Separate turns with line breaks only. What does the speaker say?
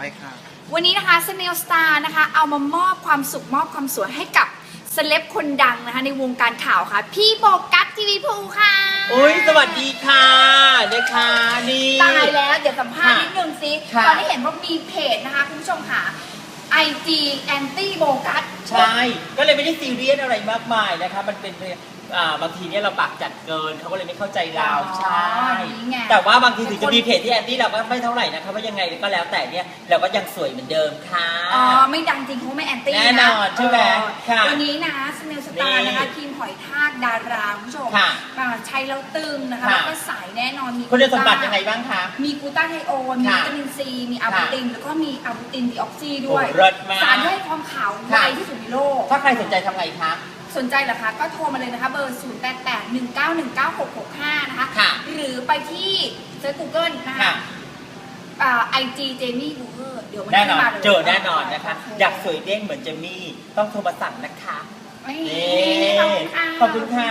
ไปค่ะ
วันนี้นะคะสเนลสตาร์นะคะ เอามามอบความสุขมอบความสวยให้กับเซเลบคนดังนะคะ ในวงการข่าวค่ะ พี่โบกัสทีวีพูค่ะ
อุ้ยสวัสดีค่ะนะคะนี่
ตายแล้วเดี๋ยวสัมภาษณ์
ค่ะ
นิดนึงสิ
ค่ะ
ตอนนี้เห็นว่ามีเพจนะคะคุณผู้ชมค่ะ IG anti โบกัส
ใช่ ก็เลยไม่ได้ซีเรียสอะไรมากมายนะคะ มันเป็นอ่าบางทีเนี่ยเราปากจัดเกินเขาก็เลยไม่เข้าใจเรา
อ๋อ
ใช่
นี่ไง
แต่ว่าบางทีถึงจะมีเพจที่แอนตี้เราก็ไม่เท่าไหร่นะคะว่ายังไงก็แล้วแต่เนี่ยเราก็ยังสวยเหมือนเดิมค่ะ
อ๋อไม่ดังจริงเขาไม่แอนตี้
แน่นอนใช่ไหมค่ะ
วันนี้นะสเนลสตาร์
นี่
นะคะทีมหอยทากดาราคุณผู้ชม
ค่ะ
อ่าใช้แล้วตึงนะคะ
ค่ะ
แล้วก็สายแน่นอนมี
คุณสมบัติยังไงบ้างคะ
มีกลูตาไทโอนมี
ค่ะ
วิตามินซีมีอะบูตินแล้วก็มีอะบูตินดีออกซีด้วย
โอ้เลิศมาก
สารที่ให้ความขาวไว
ค่ะ
ที่สุดในโลก
ถ้าใครสนใจทำไงคะ
สนใจเหรอคะ ก็โทรมาเลยนะคะ เบอร์ 0 8 8 1 9 1 9 6 6 5 นะคะ
ค่ะ
หรือไปที่เซิร์ช Google นะคะ
ค่ะ
ไอจีเจมี่บูเออร์เดี๋ยวมัน
แน่
ขึ้
นอน
มาเลย
เจอแน่นอนนะคะ
โเค
อยากสวยเด้งเหมือนเจมี่ต้องโทรมาสั่งนะคะ
นี่
นี่
ขอบคุณค่ะ
ขอบคุณค่ะ